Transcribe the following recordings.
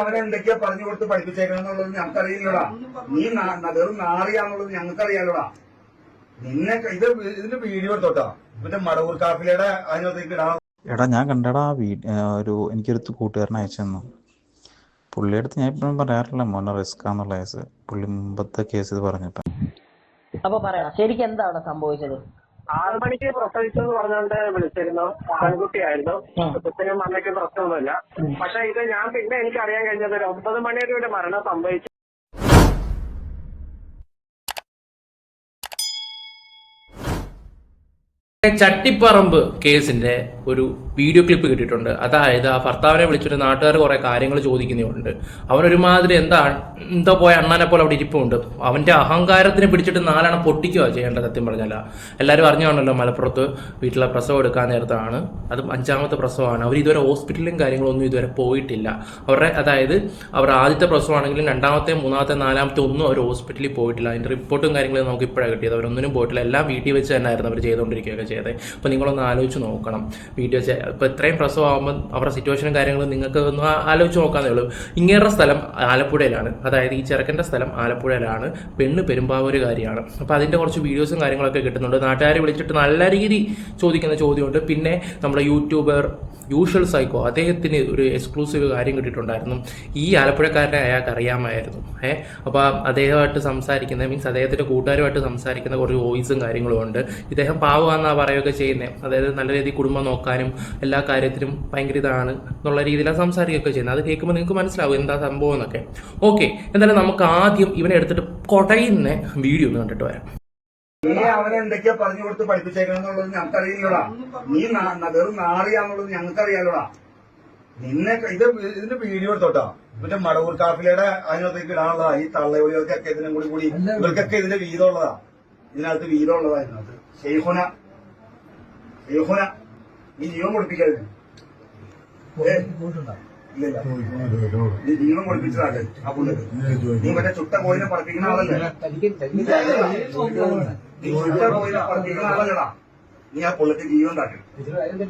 അവനെ എന്തൊക്കെയാ പറഞ്ഞു കൊടുത്ത് പഠിപ്പിച്ചേക്കണെന്നുള്ളത് ഞങ്ങൾക്കറിയില്ലടാ. നീ വെറും നാറിയാന്നുള്ളത് ഞങ്ങൾക്കറിയാലോടാ. നിന്നെ ഇത് ഇതിന്റെ വീഡിയോ എടുത്തോട്ടാ. മറ്റേ മടവൂർ കാപ്പിലയുടെ അതിനകത്തേക്ക് ഇടാ. എടാ ഞാൻ കണ്ടടാ ഒരു എനിക്കൊരു കൂട്ടുകാരൻ അയച്ചു തന്നു. പുള്ളിയുടെ ഞാൻ ഇപ്പം പറയാറില്ല മോനെ റിസ്ക് എന്നുള്ള കേസ്. പുള്ളി മുമ്പത്തെ കേസ് ഇത് പറഞ്ഞിട്ട്. അപ്പൊ പറയാം ശരിക്കും എന്താണ് സംഭവിച്ചത്? ആറ് മണിക്ക് പ്രസവിച്ചെന്ന് പറഞ്ഞുകൊണ്ട് വിളിച്ചിരുന്നു. പെൺകുട്ടിയായിരുന്നു. കുട്ടിനും അമ്മയ്ക്കും പ്രശ്നമൊന്നുമില്ല. പക്ഷെ ഇത് ഞാൻ പിന്നെ എനിക്ക് അറിയാൻ കഴിഞ്ഞത് ഒരു ഒമ്പത് മണിയുടെ ഒരു മരണം സംഭവിച്ചു. ചട്ടിപ്പറമ്പ് കേസിന്റെ ഒരു വീഡിയോ ക്ലിപ്പ് കിട്ടിയിട്ടുണ്ട്. അതായത് ആ ഭർത്താവിനെ വിളിച്ചിട്ട് നാട്ടുകാർ കുറെ കാര്യങ്ങൾ ചോദിക്കുന്നുണ്ട്. അവനൊരുമാതിരി എന്താ എന്താ പോയ അണ്ണാനെ പോലെ അവിടെ ഇരിപ്പുണ്ട്. അവന്റെ അഹങ്കാരത്തിന് പിടിച്ചിട്ട് നാലെണ്ണം പൊട്ടിക്കുക ചെയ്യേണ്ടത് സത്യം പറഞ്ഞാൽ എല്ലാവരും അറിഞ്ഞാണല്ലോ മലപ്പുറത്ത് വീട്ടിലെ പ്രസവം എടുക്കാൻ നേരത്താണ്. അതും അഞ്ചാമത്തെ പ്രസവമാണ്. അവർ ഇതുവരെ ഹോസ്പിറ്റലിലും കാര്യങ്ങളൊന്നും ഇതുവരെ പോയിട്ടില്ല. അവരുടെ അതായത് അവർ ആദ്യത്തെ പ്രസവമാണെങ്കിലും രണ്ടാമത്തെ മൂന്നാമത്തെ നാലാമത്തെ ഒന്നും അവർ ഹോസ്പിറ്റലിൽ പോയിട്ടില്ല. അതിന്റെ റിപ്പോർട്ടും കാര്യങ്ങളും നമുക്ക് ഇപ്പോഴാണ് കിട്ടിയത്. അവരൊന്നിനും പോയിട്ടില്ല. എല്ലാം വീട്ടിൽ വെച്ച് തന്നെയായിരുന്നു അവർ ചെയ്തുകൊണ്ടിരിക്കുകയൊക്കെ ചെയ്തത് അപ്പോൾ നിങ്ങളൊന്ന് ആലോചിച്ച് നോക്കണം. വീഡിയോ ഇപ്പോൾ ഇത്രയും പ്രസവമാകുമ്പോൾ അവരുടെ സിറ്റുവേഷനും കാര്യങ്ങളും നിങ്ങൾക്ക് ഒന്ന് ആലോചിച്ച് നോക്കാന്നേ ഉള്ളൂ. ഇങ്ങേറെ സ്ഥലം ആലപ്പുഴയിലാണ്. അതായത് ഈ ചെറുക്കന്റെ സ്ഥലം ആലപ്പുഴയിലാണ്. പെണ്ണ് പെരുമ്പാവൂരുകാരിയാണ് അപ്പോൾ അതിന്റെ കുറച്ച് വീഡിയോസും കാര്യങ്ങളൊക്കെ കിട്ടുന്നുണ്ട്. നാട്ടുകാരെ വിളിച്ചിട്ട് നല്ല രീതി ചോദിക്കുന്ന ചോദ്യമുണ്ട്. പിന്നെ നമ്മുടെ യൂട്യൂബർ യൂഷ്വൽ സൈക്കോ അദ്ദേഹത്തിന് ഒരു എക്സ്ക്ലൂസീവ് കാര്യം കിട്ടിയിട്ടുണ്ടായിരുന്നു. ഈ ആലപ്പുഴക്കാരനെ അയാൾക്ക് അറിയാമായിരുന്നു. ഏഹ് അപ്പോൾ അദ്ദേഹമായിട്ട് സംസാരിക്കുന്ന മീൻസ് അദ്ദേഹത്തിന്റെ കൂട്ടുകാരുമായിട്ട് സംസാരിക്കുന്ന കുറച്ച് വോയിസും കാര്യങ്ങളും ഉണ്ട്. ഇദ്ദേഹം പാവമാണെന്നാ പറയുകയൊക്കെ ചെയ്യുന്നത് അതായത് നല്ല രീതിയിൽ കുടുംബം നോക്കാനും എല്ലാ കാര്യത്തിലും ഭയങ്കര ഇതാണ് എന്നുള്ള രീതിയിലാണ് സംസാരിക്കുകയൊക്കെ ചെയ്യുന്നത്. അത് കേൾക്കുമ്പോൾ നിങ്ങൾക്ക് മനസ്സിലാവും എന്താ സംഭവം എന്നൊക്കെ. ഓക്കെ എന്തായാലും നമുക്ക് ആദ്യം ഇവനെ എടുത്തിട്ട് കൊടയുന്ന വീഡിയോ ഒന്ന് കണ്ടിട്ട് വരാം. നീ അവനെ എന്തൊക്കെയാ പറഞ്ഞു കൊടുത്ത് പഠിപ്പിച്ചേക്കണെന്നുള്ളത് ഞങ്ങൾക്കറിയില്ലടാ. നീ വെറും നാറിയാന്നുള്ളത് ഞങ്ങൾക്കറിയാലോടാ. നിന്നെ ഇത് ഇതിന്റെ വീഡിയോ എടുത്തോട്ടാ. മറ്റേ മടവൂർ കാപ്പിലയുടെ അതിനകത്തേക്ക് ഇടാനുള്ളതാ. ഈ തള്ളയൊളികൾക്കൊക്കെ ഇതിനും കൂടി കൂടി ഇവർക്കൊക്കെ ഇതിന്റെ വീതമുള്ളതാ. ഇതിനകത്ത് വീതമുള്ളതാ ഇതിനകത്ത്. ഷെയ്ഹുന ഷെയ്ഖുന. നീ ജീവൻ കൊടുപ്പിക്കരുത് നീ ജീവൻ കൊടുപ്പിച്ചതാട്ടെ ആ പുള്ളിക്ക്. നീ മറ്റേ ചുട്ട കോയിനെ പറപ്പിക്കുന്ന ആളല്ലേ? നീ ചുട്ട കോയിനെ പറപ്പിക്കുന്ന ആളല്ലടാ. നീ ആ പുള്ളിക്ക് ജീവൻ താട്ടി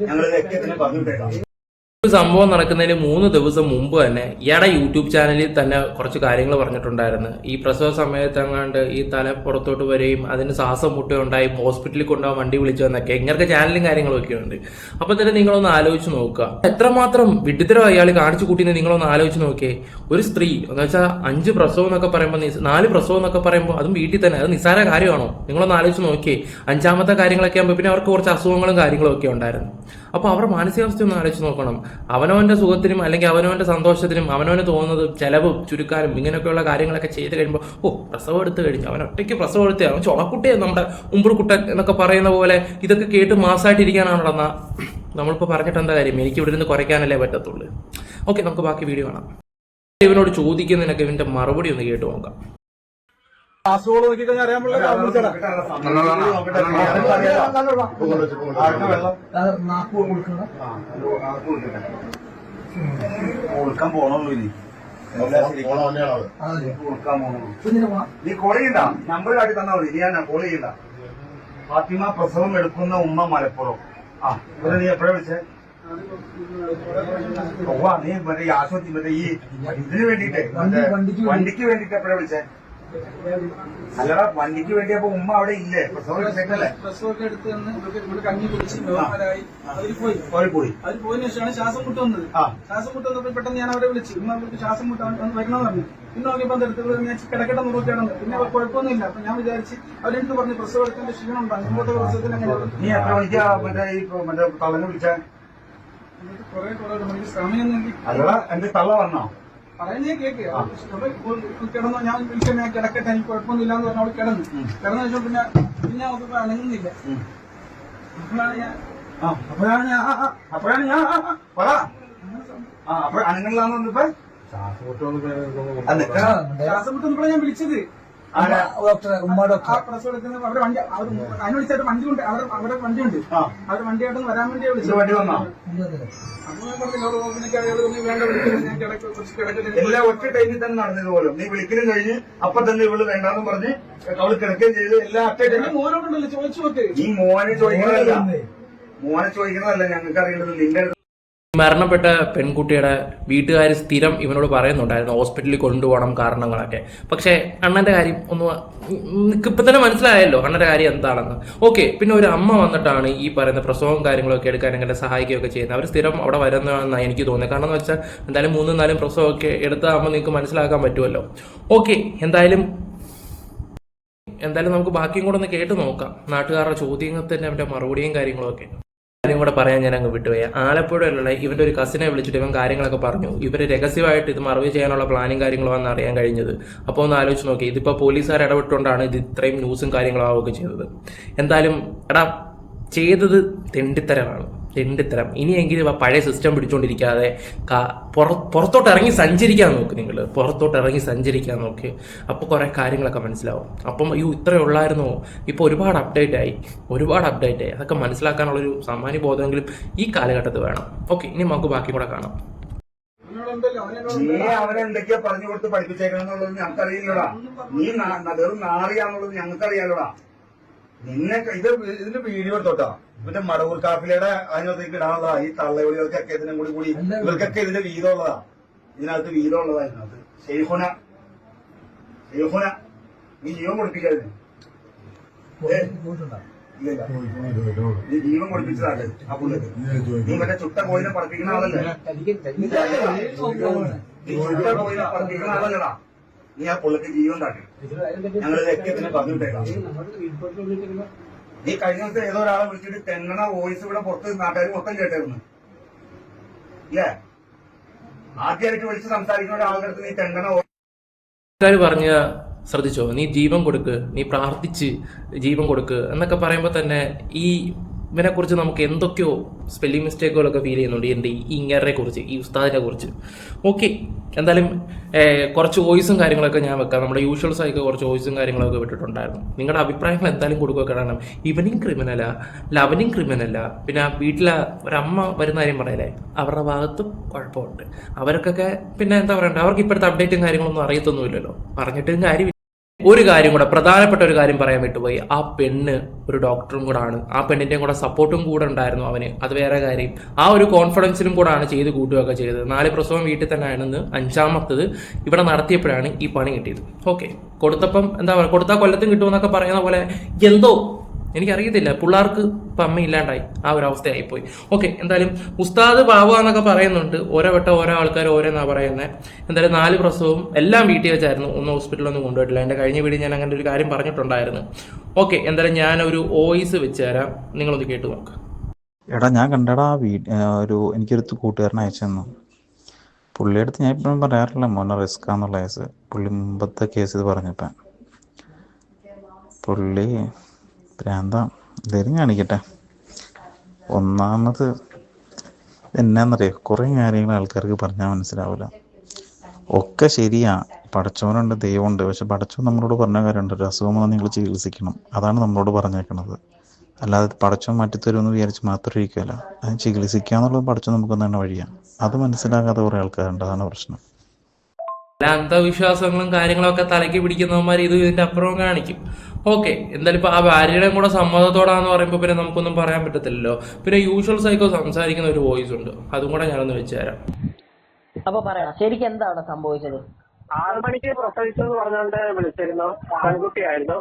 ഞങ്ങൾ എക്കത്തിന് പറഞ്ഞു വിട്ടേക്കാം ഒരു സംഭവം നടക്കുന്നതിന് മൂന്ന് ദിവസം മുമ്പ് തന്നെ ഇയാടെ യൂട്യൂബ് ചാനലിൽ തന്നെ കുറച്ച് കാര്യങ്ങൾ പറഞ്ഞിട്ടുണ്ടായിരുന്നു. ഈ പ്രസവ സമയത്ത് എങ്ങാണ്ട് ഈ തല പുറത്തോട്ട് വരികയും അതിന് ശ്വാസം മുട്ടുണ്ടായി ഹോസ്പിറ്റലിൽ കൊണ്ടുപോകാൻ വണ്ടി വിളിച്ചു എന്നൊക്കെ ഇങ്ങനത്തെ ചാനലും കാര്യങ്ങളൊക്കെ ഉണ്ട് അപ്പൊ തന്നെ നിങ്ങളൊന്ന് ആലോചിച്ച് നോക്കുക. എത്രമാത്രം വിഡിത്തരം അയാൾ കാണിച്ചു കൂട്ടിയെന്ന് നിങ്ങളൊന്ന് ആലോചിച്ച് നോക്കിയേ. ഒരു സ്ത്രീ എന്ന് വെച്ചാൽ അഞ്ച് പ്രസവം എന്നൊക്കെ പറയുമ്പോൾ നാല് പ്രസവം എന്നൊക്കെ പറയുമ്പോൾ അതും വീട്ടിൽ തന്നെ അത് നിസ്സാര കാര്യമാണോ? നിങ്ങളൊന്ന് ആലോചിച്ച് നോക്കിയേ. അഞ്ചാമത്തെ കാര്യങ്ങളൊക്കെ ആകുമ്പോൾ പിന്നെ അവർക്ക് കുറച്ച് അസുഖങ്ങളും കാര്യങ്ങളും ഒക്കെ ഉണ്ടായിരുന്നു. അപ്പോൾ അവരുടെ മാനസികാവസ്ഥ ഒന്ന് ആലോചിച്ച് നോക്കണം. അവനവന്റെ സുഖത്തിനും അല്ലെങ്കിൽ അവനവന്റെ സന്തോഷത്തിനും അവനവന് തോന്നുന്നത് ചിലവ് ചുരുക്കാനും ഇങ്ങനെയൊക്കെയുള്ള കാര്യങ്ങളൊക്കെ ചെയ്ത് കഴിയുമ്പോൾ ഓ പ്രസവം എടുത്തു കഴിഞ്ഞു. അവൻ ഒറ്റയ്ക്ക് പ്രസവം എടുത്ത് അവൻ ചുണക്കുട്ടിയെ നമ്മുടെ ഉമ്പുറുക്കുട്ടൻ എന്നൊക്കെ പറയുന്ന പോലെ ഇതൊക്കെ കേട്ട് മാസമായിട്ടിരിക്കാനാണെന്നാ നമ്മളിപ്പോൾ പറഞ്ഞിട്ട് എന്താ കാര്യം? എനിക്ക് ഇവിടെ നിന്ന് കുറയ്ക്കാനല്ലേ പറ്റത്തുള്ളൂ. ഓക്കെ നമുക്ക് ബാക്കി വീഡിയോ കാണാം. ഇവനോട് ചോദിക്കുന്നതിനൊക്കെ ഇവന്റെ മറുപടി ഒന്ന് കേട്ട് നോക്കാം. കാസർഗോഡ് നോക്കിക്കഴിഞ്ഞാൽ അറിയാൻ. കൊടുക്കാൻ പോണുള്ളൂ ഇനി. കൊടുക്കാൻ പോണുള്ളൂ. നീ കോൾ ചെയ്യണ്ട. നമ്പർ കാട്ടി തന്നാ മതി. നീ ഞാൻ കോൾ ചെയ്യണ്ട. ഫാത്തിമ പ്രസവം എടുക്കുന്ന ഉമ്മ മലപ്പുറം. ആ ഇവിടെ നീ എപ്പോഴാ വിളിച്ചേ? ഓ നീ മറ്റേ ഈ ആശുപത്രി മറ്റേ ഈ ഇതിന് വേണ്ടിട്ടേ വണ്ടിക്ക് വേണ്ടിട്ട് എപ്പോഴാ വിളിച്ചേ? അല്ലടാ വണ്ടിക്ക് വേണ്ടി അപ്പൊ ഉമ്മ അവിടെ ഇല്ലേ? പ്രസവമൊക്കെ എടുത്ത് തന്ന് ഇവർക്ക് ഇവിടെ കഞ്ഞി കുടിച്ച് നോർമലായി അവർ പോയി. പോയി പോയി. അവർ പോയതിനു ശേഷമാണ് ശ്വാസം മുട്ട് വന്നത്. ശ്വാസം മുട്ട് വന്നപ്പോൾ പെട്ടെന്ന് ഞാൻ അവരെ വിളിച്ചു. ഉമ്മ അവർക്ക് ശ്വാസം മുട്ട് വന്ന് വരണമെന്ന് പറഞ്ഞു. പിന്നെ നോക്കിയപ്പോൾ അതെടുത്ത് ഞാൻ കിടക്കട്ടെ നോക്കിയാണെന്ന് പിന്നെ അവർ കുഴപ്പമൊന്നുമില്ല. അപ്പൊ ഞാൻ വിചാരിച്ച് അവരെടുത്ത് പറഞ്ഞു? പ്രസവം എടുക്കേണ്ട ക്ഷീണം ഉണ്ടാകും അങ്ങനെ നീ എത്ര മണിക്കാ മറ്റേ ഈ മറ്റേ തള്ളനെ വിളിച്ചേ? കുറെ കുറെ സമയം അല്ലടാ എന്റെ തള്ള വന്നോ? പറയുന്നേ കേക്ക്. കിടന്നു ഞാൻ വിളിച്ചു ഞാൻ കിടക്കട്ടെ എനിക്ക് കുഴപ്പമൊന്നുമില്ല എന്ന് പറഞ്ഞു അവൾ കിടന്നു. കിടന്നു ശേഷം പിന്നെ പിന്നെ അവർക്ക് അനങ്ങുന്നില്ല. അപ്പോഴാണ് ഞാൻ അപ്പോഴാണ് ഞാൻ അപ്പോഴാണ് ഞാൻ പറ. ആ അപ്പൊ അനങ്ങളിലാന്ന് പറഞ്ഞപ്പോ നിക്കടാ. ശ്വാസം മുട്ടൊന്നും ഞാൻ വിളിച്ചത്. എടുക്കുന്ന അവരുടെ വണ്ടി അവർ വണ്ടി ഉണ്ട് അവരുടെ വണ്ടി ഉണ്ട്. അവർ വരാൻ വേണ്ടി വിളിച്ചു വണ്ടി വന്നോ? അപ്പൊ ഞാൻ പറഞ്ഞു "ലോഡ് ഓപ്പണിലേക്ക് വേണ്ട വിളിക്കുന്നത് ഞാൻ കിടക്ക കുറച്ച് കിടക്കട്ടെ എല്ലാം ഒറ്റ ടൈമിൽ തന്നെ നടന്നത് പോലും. നീ വിളിക്കലും കഴിഞ്ഞ് അപ്പൊ തന്നെ ഇവൾ വേണ്ടാന്ന് പറഞ്ഞ് അവൾ കിടക്കുകയും ചെയ്ത് എല്ലാ ഒറ്റ ടൈമിൽ മോനോടുണ്ടല്ലോ ചോദിച്ചു നോക്ക്. ഈ മോനെ ചോദിക്കുന്നതല്ല മോനെ ചോദിക്കുന്നതല്ല ഞങ്ങൾക്ക് അറിയേണ്ടത് നിന്റെ മരണപ്പെട്ട പെൺകുട്ടിയുടെ വീട്ടുകാർ സ്ഥിരം ഇവനോട് പറയുന്നുണ്ടായിരുന്നു ഹോസ്പിറ്റലിൽ കൊണ്ടുപോകണം കാരണങ്ങളൊക്കെ. പക്ഷേ അണ്ണന്റെ കാര്യം ഒന്ന് ഇപ്പം തന്നെ മനസ്സിലായല്ലോ അണ്ണന്റെ കാര്യം എന്താണെന്ന്. ഓക്കെ പിന്നെ ഒരു അമ്മ വന്നിട്ടാണ് ഈ പറയുന്ന പ്രസവവും കാര്യങ്ങളൊക്കെ എടുക്കാൻ എങ്ങനെ സഹായിക്കുകയൊക്കെ ചെയ്യുന്നത്. അവർ സ്ഥിരം അവിടെ വരുന്നതാണെന്ന് എനിക്ക് തോന്നുന്നത്. കാരണം എന്ന് വെച്ചാൽ എന്തായാലും മൂന്നും നാലും പ്രസവമൊക്കെ എടുത്താകുമ്പോൾ നിങ്ങൾക്ക് മനസ്സിലാക്കാൻ പറ്റുമല്ലോ ഓക്കെ എന്തായാലും എന്തായാലും നമുക്ക് ബാക്കിയും കൂടെ ഒന്ന് കേട്ട് നോക്കാം. നാട്ടുകാരുടെ ചോദ്യങ്ങൾക്ക് അവന്റെ മറുപടിയും കാര്യങ്ങളും ഒക്കെ കാര്യം കൂടെ പറയാൻ ഞാൻ അങ്ങ് വിട്ടുപോയി ആലപ്പുഴയിലുള്ള ഇവന്റെ ഒരു കസിനെ വിളിച്ചിട്ട് ഇവൻ കാര്യങ്ങളൊക്കെ പറഞ്ഞു. ഇവർ രഹസ്യമായിട്ട് ഇത് മറവ് ചെയ്യാനുള്ള പ്ലാനും ആണെന്ന് അറിയാൻ കഴിഞ്ഞത്. അപ്പോൾ ഒന്ന് ആലോചിച്ച് നോക്കി ഇതിപ്പോൾ പോലീസുകാർ ഇടപെട്ടുകൊണ്ടാണ് ഇത് ഇത്രയും ന്യൂസും കാര്യങ്ങളും ആവുകയൊക്കെ ചെയ്തത്. എന്തായാലും എടാ ചെയ്തത് തെണ്ടിത്തരമാണ്. തെണ്ടിത്തരം. ഇനിയെങ്കിലും ആ പഴയ സിസ്റ്റം പിടിച്ചുകൊണ്ടിരിക്കാതെ പുറത്തോട്ട് ഇറങ്ങി സഞ്ചരിക്കാൻ നോക്ക് നിങ്ങൾ പുറത്തോട്ട് ഇറങ്ങി സഞ്ചരിക്കാൻ നോക്ക്. അപ്പോൾ കുറേ കാര്യങ്ങളൊക്കെ മനസ്സിലാവും. അപ്പം അയ്യോ ഇത്രയേ ഉള്ളായിരുന്നോ. ഇപ്പോൾ ഒരുപാട് അപ്ഡേറ്റ് ആയി. ഒരുപാട് അപ്ഡേറ്റ് ആയി. അതൊക്കെ മനസ്സിലാക്കാനുള്ളൊരു സാമാന്യ ബോധമെങ്കിലും ഈ കാലഘട്ടത്തിൽ വേണം. ഓക്കെ ഇനി നമുക്ക് ബാക്കി കൂടെ കാണാം. നീ അവനെ എന്തൊക്കെയാ പറഞ്ഞു കൊടുത്ത് പഠിപ്പിച്ചേക്കണം എന്നുള്ളത് ഞങ്ങൾക്കറിയില്ലടാ ന- വെറും നാറിയാന്നുള്ളത് ഞങ്ങൾക്കറിയാലോടാ. നിന്നെ ഇത് ഇതിന്റെ വീഡിയോ എടുത്തോട്ടാ. ഇവന്റെ മടവൂർ കാപ്പിലയുടെ അതിനകത്തേക്ക് ഇടാനുള്ളതാ ഈ തള്ളവിളികൾക്കൊക്കെ ഇതിനും കൂടി കൂടി ഇവർക്കൊക്കെ ഇതിന്റെ വീതമുള്ളതാ ഇതിനകത്ത് വീതമുള്ളതാ ഇതിനകത്ത്. ഷെയ്ഹുന ഷെയ്ഹുന നീ ജീവൻ കൊടുപ്പിക്കാതെ ഇല്ല നീ ജീവൻ കൊടുപ്പിച്ചതാണ് ആ പുള്ളിക്ക് നീ മറ്റേ ചുട്ട കോയിനെ പഠിപ്പിക്കുന്ന ആളല്ലേ? നീ ചുട്ട കോയിനെ പഠിപ്പിക്കുന്ന ആളല്ലടാ. നീ ആ പുള്ളിക്ക് ജീവൻ കാട്ടി. ഞങ്ങൾ ലക്ഷ്യത്തിന് പറഞ്ഞിട്ടേക്കാം നീ കഴിഞ്ഞ ദിവസം ഏതോ ഒരാളെ വിളിച്ചിട്ട് തെങ്ങണ വോയിസ് ഇവിടെ പുറത്ത് നാട്ടുകാർ മൊത്തം കേട്ടായിരുന്നു ഇല്ലേ? ആദ്യമായിട്ട് വിളിച്ച് സംസാരിക്കുന്ന ഒരാളുടെ അടുത്ത് നീ തെങ്ങണ പറഞ്ഞ ശ്രദ്ധിച്ചോ? നീ ജീവൻ കൊടുക്ക് നീ പ്രാർത്ഥിച്ച് ജീവൻ കൊടുക്ക് എന്നൊക്കെ പറയുമ്പോൾ തന്നെ ഈ ഇവനെ കുറിച്ച് നമുക്ക് എന്തൊക്കെയോ സ്പെല്ലിംഗ് മിസ്റ്റേക്കുകളൊക്കെ ഫീൽ ചെയ്യുന്നുണ്ട്. എന്റെ ഈ ഇങ്ങറിനെ കുറിച്ച് ഈ ഉസ്താദിനെ കുറിച്ച്. ഓക്കെ എന്തായാലും കുറച്ച് വോയിസും കാര്യങ്ങളൊക്കെ ഞാൻ വെക്കാം. നമ്മുടെ യൂഷ്വൽ സൈക്ക് കുറച്ച് വോയിസും കാര്യങ്ങളൊക്കെ വിട്ടിട്ടുണ്ടായിരുന്നു. നിങ്ങളുടെ അഭിപ്രായങ്ങൾ എന്തായാലും കൊടുക്കുക കാരണം ഇവനും ക്രിമിനലാ ലവനും ക്രിമിനലാ പിന്നെ ആ വീട്ടിലെ ഒരമ്മ വരുന്ന കാര്യം പറയലേ അവരുടെ ഭാഗത്തും കുഴപ്പമുണ്ട്. അവർക്കൊക്കെ പിന്നെ എന്താ പറയണ്ടേ? അവർക്ക് ഇപ്പോഴത്തെ അപ്ഡേറ്റും കാര്യങ്ങളൊന്നും അറിയത്തൊന്നുമില്ലല്ലോ. പറഞ്ഞിട്ടും കാര്യമില്ല. ഒരു കാര്യം കൂടെ പ്രധാനപ്പെട്ട ഒരു കാര്യം പറയാൻ വിട്ടുപോയി. ആ പെണ്ണ് ഒരു ഡോക്ടറും കൂടെ ആണ് ആ പെണ്ണിന്റെയും കൂടെ സപ്പോർട്ടും കൂടെ ഉണ്ടായിരുന്നു അവന്. അത് വേറെ കാര്യം. ആ ഒരു കോൺഫിഡൻസിലും ആണ് ചെയ്ത് കൂട്ടുകയൊക്കെ ചെയ്തത്. നാല് പ്രസവം വീട്ടിൽ തന്നെ ആണെന്ന് അഞ്ചാമത്തത് ഇവിടെ നടത്തിയപ്പോഴാണ് ഈ പണി കിട്ടിയത്. ഓക്കെ കൊടുത്തപ്പം എന്താ പറയുക കൊടുത്താൽ കൊല്ലത്തും കിട്ടുമെന്നൊക്കെ പറയുന്ന പോലെ എന്തോ എനിക്കറിയത്തില്ല. പിള്ളേർക്ക് ഇപ്പം അമ്മ ഇല്ലാണ്ടായി. ആ ഒരു അവസ്ഥയായിപ്പോയി. ഓക്കെ എന്തായാലും ഉസ്താദ് ബാബു എന്നൊക്കെ പറയുന്നുണ്ട്. ഓരോ വട്ടം ഓരോ ആൾക്കാർ ഓരോന്നാ പറയുന്നത് എന്തായാലും നാല് പ്രസവവും എല്ലാം വീട്ടിൽ വെച്ചായിരുന്നു. ഒന്നും ഹോസ്പിറ്റലൊന്നും കൊണ്ടുപോയിട്ടില്ല എന്റെ കഴിഞ്ഞ വീട് ഞാൻ അങ്ങനെ ഒരു കാര്യം പറഞ്ഞിട്ടുണ്ടായിരുന്നു. ഓക്കെ എന്തായാലും ഞാനൊരു വോയിസ് വെച്ച് തരാം നിങ്ങളൊന്ന് കേട്ടു നോക്കാം. എടാ ഞാൻ കണ്ടടാ വീ ഒരു എനിക്കൊരു കൂട്ടുകാരനെ അയച്ചു തന്നു. പുള്ളിയുടെ അടുത്ത് ഞാൻ ഇപ്പോഴും പറയാറില്ല മോനെ റിസ്ക് ആണെന്നുള്ള കേസ് പുള്ളി മുമ്പത്തെ കേസ് ഇത് പറഞ്ഞപ്പം. പുള്ളി പ്രാന്ത എന്തായാലും കാണിക്കട്ടെ. ഒന്നാമത് എന്നാന്നറിയോ? കുറേ കാര്യങ്ങൾ ആൾക്കാർക്ക് പറഞ്ഞാൽ മനസ്സിലാവില്ല ഒക്കെ ശരിയാ. പടച്ചവനുണ്ട് ദൈവമുണ്ട്. പക്ഷെ പടച്ചവൻ നമ്മളോട് പറഞ്ഞ കാര്യമുണ്ട്. ഒരു അസുഖം വന്നാൽ നിങ്ങൾ ചികിത്സിക്കണം. അതാണ് നമ്മളോട് പറഞ്ഞേക്കുന്നത് അല്ലാതെ പടച്ചവൻ മാറ്റിത്തരുമെന്ന് വിചാരിച്ച് മാത്രം ഇരിക്കുമല്ല അത് ചികിത്സിക്കുക എന്നുള്ളത് പടച്ചവൻ നമുക്ക് തന്നെ വഴിയാണ് അത് മനസ്സിലാകാതെ കുറേ ആൾക്കാരുണ്ട്. അതാണ് പ്രശ്നം. അന്ധവിശ്വാസങ്ങളും കാര്യങ്ങളൊക്കെ തലയ്ക്ക് പിടിക്കുന്നവന്മാർ ഇത് ഇതിന്റെ അപ്പുറവും കാണിക്കും. ഓക്കെ എന്തായാലും ഇപ്പൊ ആ ഭാര്യയുടെയും കൂടെ സമ്മതത്തോടാന്ന് പറയുമ്പോൾ പിന്നെ നമുക്കൊന്നും പറയാൻ പറ്റത്തില്ലല്ലോ. പിന്നെ യൂഷ്വൽ സൈക്കോ സംസാരിക്കുന്ന ഒരു വോയിസ് ഉണ്ട്. അതും കൂടെ ഞാനൊന്ന് വെച്ചുതരാം അപ്പൊ പറയാം ശരിക്കും എന്താണ് സംഭവിച്ചത്? ആറ് മണിക്ക് പ്രസവിച്ചു എന്ന് പറഞ്ഞുകൊണ്ട് വിളിച്ചിരുന്നു. പെൺകുട്ടിയായിരുന്നു.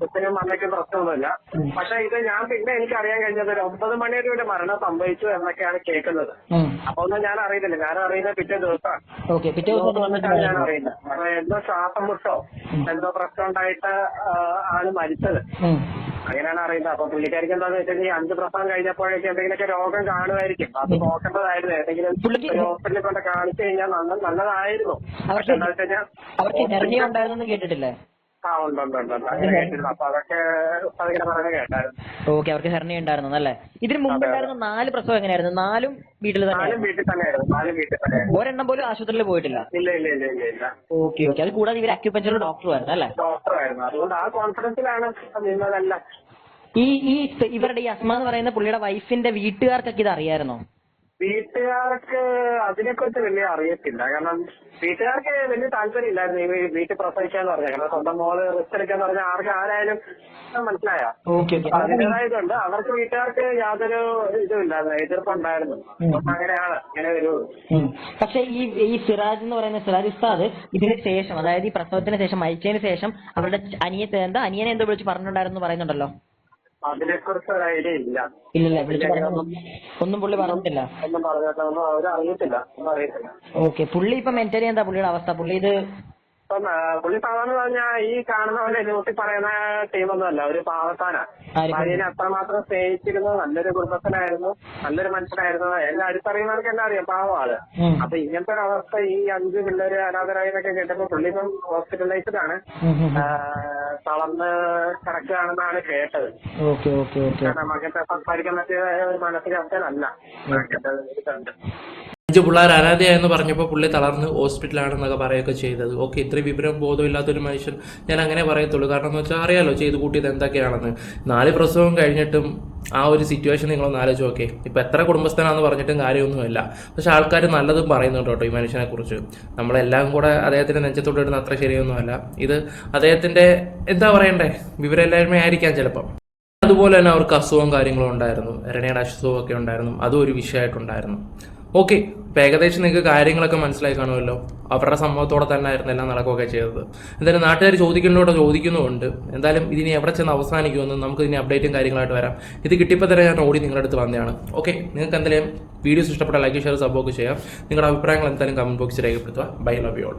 കുട്ടിനും അമ്മയ്ക്കും പ്രശ്നമൊന്നുമില്ല. പക്ഷെ ഇത് ഞാൻ പിന്നെ എനിക്ക് അറിയാൻ കഴിഞ്ഞത് ഒരു ഒമ്പത് മണിയൊരു ഒരു മരണം സംഭവിച്ചു എന്നൊക്കെയാണ് കേൾക്കുന്നത്. അപ്പൊ ഒന്നും ഞാൻ അറിയുന്നില്ല. ഞാൻ അറിയുന്നത് പിറ്റേ ദിവസമാണ്. ഓക്കെ പിറ്റേ ദിവസം വന്നിട്ടാണ് ഞാൻ അറിയുന്നത്. എന്തോ ശ്വാസം മുട്ടോ എന്തോ പ്രശ്നം ഉണ്ടായിട്ട് ആണ് മരിച്ചത്. അങ്ങനെയാണ് അറിയുന്നത്. അപ്പൊ പുള്ളിക്കാരിക്ക് എന്താന്ന് വെച്ചാൽ ഈ അഞ്ച് പ്രസവം കഴിഞ്ഞപ്പോഴേക്കും എന്തെങ്കിലുമൊക്കെ രോഗം കാണുമായിരിക്കും. അത് നോക്കേണ്ടതായിരുന്നു. ഏതെങ്കിലും ഹോസ്പിറ്റലിൽ കൊണ്ട് കാണിച്ചു കഴിഞ്ഞാൽ നല്ല നല്ലതായിരുന്നു. പക്ഷെ എന്താ വെച്ച് കഴിഞ്ഞാൽ അവർക്ക് ഹെർണിയ ഉണ്ടായിരുന്നു കേട്ടിട്ടില്ലേ? ഓക്കെ അവർക്ക് ഹെർണിയ ഉണ്ടായിരുന്നു അല്ലേ ഇതിന് മുമ്പ്. ഉണ്ടായിരുന്ന നാല് പ്രസവം എങ്ങനെയായിരുന്നു? നാലും വീട്ടിൽ തന്നെ ഒരെണ്ണം പോലും ആശുപത്രിയിൽ പോയിട്ടില്ല. Okay okay. അത് കൂടാതെ ഇവർ അക്യുപഞ്ചർ ഡോക്ടർ അല്ലേ? ഡോക്ടറായിരുന്നു. അതുകൊണ്ട് ആ കോൺഫിഡൻസിലാണ് നിന്നതെല്ലാം. ഈ ഈ ഇവരുടെ ഈ അസ്മ എന്ന് പറയുന്ന പുള്ളിയുടെ വൈഫിന്റെ വീട്ടുകാർക്കൊക്കെ ഇത് അറിയായിരുന്നോ? വീട്ടുകാർക്ക് അതിനെക്കുറിച്ച് വലിയ അറിയത്തില്ല. കാരണം വീട്ടുകാർക്ക് വലിയ താല്പര്യം ഇല്ലായിരുന്നു ഈ വീട്ടിൽ പ്രസവിക്കാന്ന് പറഞ്ഞാൽ. കാരണം സ്വന്തം മോൾ റിസ്ക് എടുക്കാന്ന് പറഞ്ഞാൽ ആർക്ക് ആരായാലും മനസ്സിലായ? അതിന്റെതായതുണ്ട് അവർക്ക് വീട്ടുകാർക്ക് യാതൊരു ഇതും ഇല്ലായിരുന്നു എതിർപ്പുണ്ടായിരുന്നു അങ്ങനെയാണ് ഇങ്ങനെ ഒരു പക്ഷെ ഈ ഈ സിറാജ് എന്ന് പറയുന്ന സിറാജ് ഉസ്താദ് ഇതിന് ശേഷം അതായത് ഈ പ്രസവത്തിന് ശേഷം മരിച്ചതിന് ശേഷം അവരുടെ അനിയത്തെ എന്താ അനിയനെ എന്തോ വിളിച്ച് പറഞ്ഞിട്ടുണ്ടായിരുന്നു പറയുന്നുണ്ടല്ലോ. അതിനെക്കുറിച്ച് ഒരു ഐഡിയ ഇല്ല. ഇല്ലല്ല വിളിച്ച് ഒന്നും പുള്ളി പറഞ്ഞിട്ടില്ല. ഒന്നും പറഞ്ഞിട്ടൊന്നും അവർ അറിയത്തില്ല. ഒന്നും അറിയത്തില്ല. ഓക്കെ പുള്ളി ഇപ്പൊ മെന്റലി എന്താ പുള്ളിയുടെ അവസ്ഥ? പുള്ളി ഇത് ഇപ്പം ആ, പുള്ളി സാധാരണ പറഞ്ഞാൽ ഈ കാണുന്ന പോലെ ന്യൂസിൽ പറയുന്ന ടീമൊന്നുമല്ല ഒരു പാവത്താനാ ആര് ഭാര്യനെ അത്രമാത്രം സ്നേഹിച്ചിരുന്നു. നല്ലൊരു കുടുംബത്തിലായിരുന്നു. നല്ലൊരു മനുഷ്യനായിരുന്നു. എല്ലാം അടുത്തറിയുന്നവർക്ക് എല്ലാം അറിയാം. പാവമാണ് ഉം. അപ്പൊ ഇങ്ങനത്തെ ഒരു അവസ്ഥ ഈ അഞ്ച് പിള്ളേര് അനാഥരായി എന്നൊക്കെ കേട്ടപ്പോ പുള്ളി ഇപ്പം ഹോസ്പിറ്റലൈസ്ഡ് ആണ്. ഉം, ഉം, ആ, തളർന്ന് കിടക്കുകയാണെന്നാണ് കേട്ടത്. Okay okay okay. അങ്ങനത്തെ സംസാരിക്കാൻ പറ്റിയ മാനസികാവസ്ഥയിലല്ല. അഞ്ച് പിള്ളേർ എന്ന് പറഞ്ഞപ്പോൾ പുള്ളി തളർന്ന് ഹോസ്പിറ്റലാണെന്നൊക്കെ പറയുകയൊക്കെ ചെയ്തത്. ഓക്കെ ഇത്രയും വിവരം ബോധമില്ലാത്തൊരു മനുഷ്യൻ. ഞാൻ അങ്ങനെ പറയത്തുള്ളൂ. കാരണം എന്ന് വെച്ചാൽ അറിയാലോ ചെയ്ത് കൂട്ടിയത് എന്തൊക്കെയാണെന്ന്. നാല് പ്രസവം കഴിഞ്ഞിട്ടും ആ ഒരു സിറ്റുവേഷൻ നിങ്ങളൊന്ന് ആലോചിച്ച് നോക്കേ. ഇപ്പം എത്ര കുടുംബസ്ഥനാന്ന് പറഞ്ഞിട്ടും കാര്യമൊന്നുമില്ല. പക്ഷെ ആൾക്കാർ നല്ലതും പറയുന്നുണ്ട് കേട്ടോ ഈ മനുഷ്യനെ കുറിച്ച്. നമ്മളെല്ലാം കൂടെ അദ്ദേഹത്തിന്റെ നെഞ്ചത്തോട്ട് ഇടുന്ന അത്ര ശരിയൊന്നുമല്ല. ഇത് അദ്ദേഹത്തിന്റെ എന്താ പറയണ്ടേ? വിവരമില്ലായ്മ ആയിരിക്കാം ചിലപ്പം. അതുപോലെ തന്നെ അവർക്ക് അസുഖവും കാര്യങ്ങളും ഉണ്ടായിരുന്നു. എരണയുടെ അസുഖമൊക്കെ ഉണ്ടായിരുന്നു. അതും ഒരു വിഷയമായിട്ടുണ്ടായിരുന്നു. ഓക്കെ ഇപ്പം ഏകദേശം നിങ്ങൾക്ക് കാര്യങ്ങളൊക്കെ മനസ്സിലായി കാണുമല്ലോ. അവരുടെ സംഭവത്തോടെ തന്നെ ആയിരുന്നു എല്ലാം നടക്കുകയൊക്കെ ചെയ്തത്. എന്തായാലും നാട്ടുകാർ ചോദിക്കുന്നതോടെ ചോദിക്കുന്നുമുണ്ട്. എന്തായാലും ഇതിനി എവിടെ ചെന്ന് അവസാനിക്കുമെന്ന് നമുക്ക് ഇതിന് അപ്ഡേറ്റും കാര്യങ്ങളായിട്ട് വരാം. ഇത് കിട്ടിയപ്പോൾ തന്നെ ഞാൻ ഓടി നിങ്ങളുടെ അടുത്ത് വന്നതാണ്. ഓക്കെ നിങ്ങൾക്ക് എന്തായാലും വീഡിയോസ് ഇഷ്ടപ്പെട്ട ലൈക്ക് ഷെയർ സബ്ബോക്ക് ചെയ്യാം. നിങ്ങളുടെ അഭിപ്രായങ്ങൾ എന്തായാലും കമന്റ് ബോക്സിൽ രേഖപ്പെടുത്തുക. Bye love you all